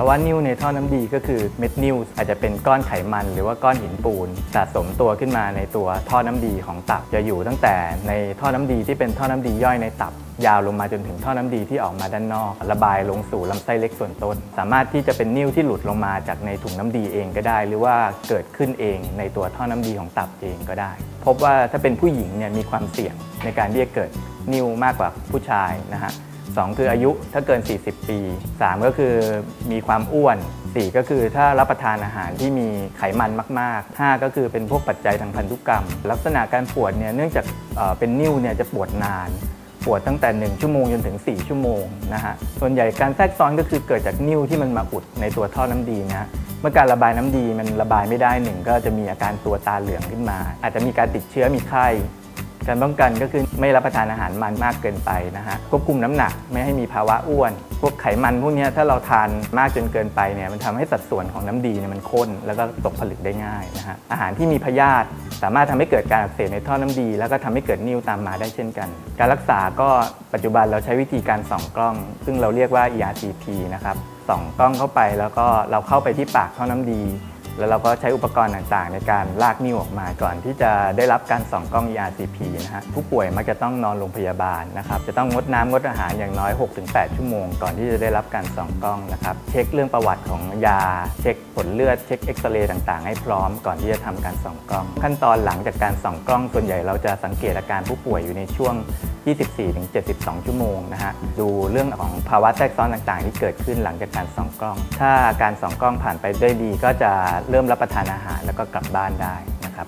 าวะนิ่วในท่อน้ำดีก็คือเม็ดนิ่วอาจจะเป็นก้อนไขมัน หรือว่าก้อนหินปูนสะสมตัวขึ้นมาในตัวท่อน้ำดีของตับจะอยู่ตั้งแต่ในท่อน้ำดีที่เป็นท่อน้ำดีย่อยในตับ ยาวลงมาจนถึงท่อน้ำดีที่ออกมาด้านนอก ระบายลงสู่ลำไส้เล็กส่วนต้น สามารถที่จะเป็นนิ่วที่หลุดลงมาจากในถุงน้ำดีเองก็ได้ หรือว่าเกิดขึ้นเองในตัวท่อน้ำดีของตับเองก็ได้ พบว่าถ้าเป็นผู้หญิงเนี่ยมีความเสี่ยงในการที่จะเกิดนิ่วมากกว่าผู้ชายนะฮะ 2 คืออายุถ้าเกิน 40 ปี 3 ก็คือมีความอ้วน 4 ก็คือถ้ารับประทานอาหารที่มีไขมันมาก ๆ 5 ก็คือเป็นพวกปัจจัยทางพันธุกรรม ลักษณะการปวดเนี่ยเนื่องจากเเป็นนิ่วเนี่ยจะปวดนานปวดตั้งแต่ 1 ชั่วโมงจนถึง 4 ชั่วโมงนะฮะ ส่วนใหญ่การแทรกซ้อนก็คือเกิดจากนิ่วที่มันมาอุดในตัวท่อน้ำดีนะเมื่อการระบายน้ำดีมันระบายไม่ได้หนึ่งก็จะมีอาการตัวตาเหลืองขึ้นมา อาจจะมีการติดเชื้อมีไข้ การป้องกันก็คือไม่รับประทานอาหารมันมากเกินไปนะฮะควบคุมน้ำหนักไม่ให้มีภาวะอ้วน พวกไขมันพวกนี้ถ้าเราทานมากจนเกินไปเนี่ยมันทำให้สัดส่วนของน้ำดีเนี่ยมันข้นแล้วก็ตกผลึกได้ง่ายนะฮะอาหารที่มีพยาธิสามารถทำให้เกิดการอักเสบในท่อน้ำดี แล้วก็ทำให้เกิดนิ่วตามมาได้เช่นกัน การรักษาก็ปัจจุบันเราใช้วิธีการส่องกล้อง ซึ่งเราเรียกว่า ERCP นะครับส่องกล้องเข้าไปแล้วก็เราเข้าไปที่ปากท่อน้ำดี แล้วเราก็ใช้อุปกรณ์ต่างๆ ในการลากนิ้วออกมาก่อน ที่จะได้รับการส่องกล้อง ERCP นะฮะผู้ป่วยมักจะต้องนอนโรงพยาบาลนะครับจะต้องงดน้ำงดอาหารอย่างน้อย 6-8 ชั่วโมง ก่อนที่จะได้รับการส่องกล้องนะครับเช็คเรื่องประวัติของยา เช็คผลเลือดเช็คเอ็กซเรย์ต่างๆ ให้พร้อมก่อนที่จะทำการส่องกล้อง ขั้นตอนหลังจากการส่องกล้องส่วนใหญ่เราจะสังเกตอาการผู้ป่วยอยู่ในช่วง 24-72 ชั่วโมงนะฮะ ดูเรื่องของภาวะแทรกซ้อนต่างๆ ที่เกิดขึ้นหลังจากการส่องกล้อง ถ้าการส่องกล้องผ่านไปได้ดีก็จะเริ่มรับประทานอาหารแล้วก็กลับบ้านได้นะครับ